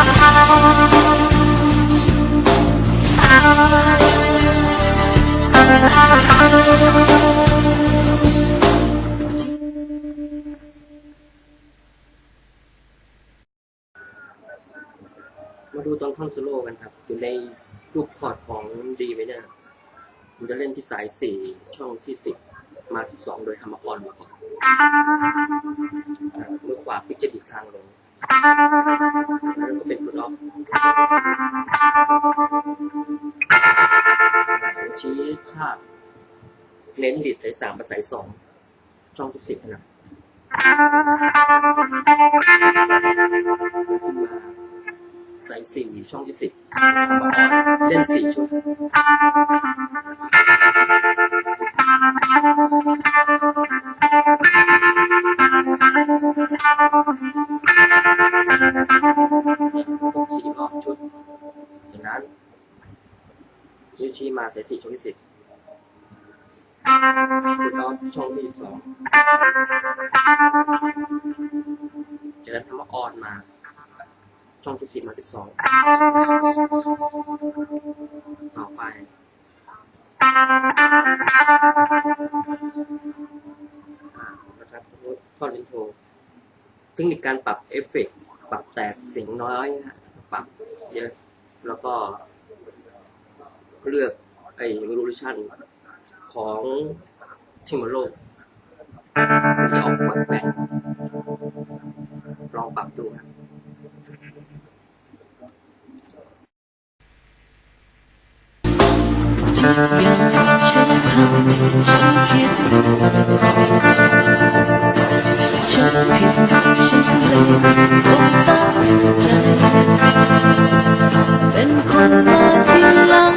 มาดูตอนท่อนสโลว์กันครับ อยู่ในลูกคอร์ดของดีไหมเนี่ยมันจะเล่นที่สายสี่ช่องที่สิบมาที่สองโดยทำมาออนมาก่อนมือขวาพิจะดีดทางลง เป็นฟุตออฟชี้ท่าเน้นดีดสายสามกับสายสองช่องที่สิบนะครับแล้วขึ้นมาสายสี่ช่องที่สิบเล่นสี่ชุด สี่รอบชุดจากนั้นนิ้วชี้มาสายสี่ช่องที่สิบฟุตออฟช่องที่สิบสองจากนั้นทำมาออนมาช่องที่สิบมาสิบสองต่อไปนะครับท่อนอินโทรเทคนิคการปรับเอฟเฟกต์ สียงน้อยปรับเยอะแล้วก็เลือกไอ้ resolution ของทิมโลซึ่งจะออกแปลกๆลองปรับดูครับที่อย่างฉันทำฉันคิด ฉันผิดฉันเลยต้องตั้งใจเป็นคนมาทีหลัง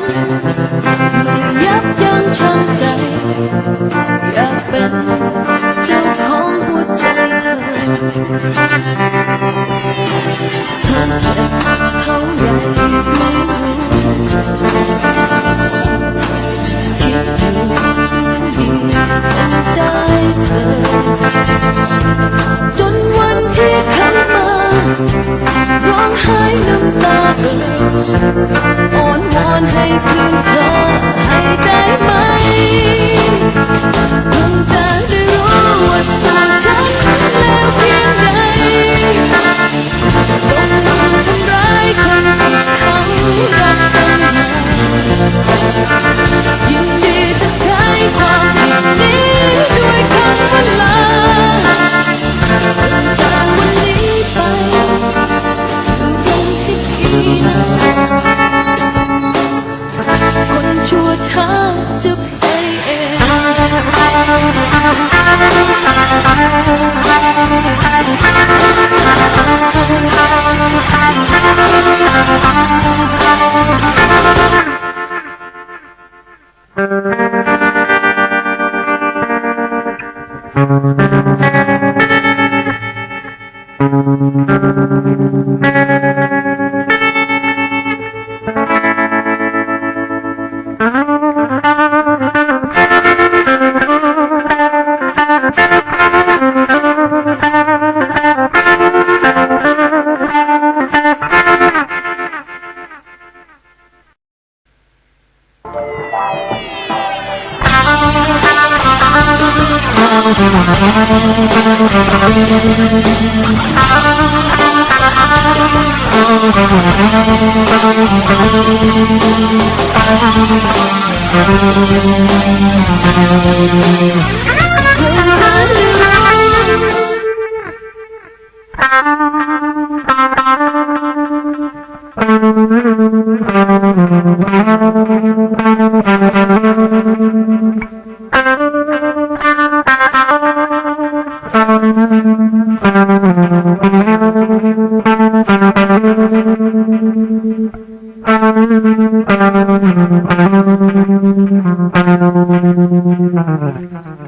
ไม่ยับยั้งชั่งใจ อยากเป็น อน 又在流浪。Thank you.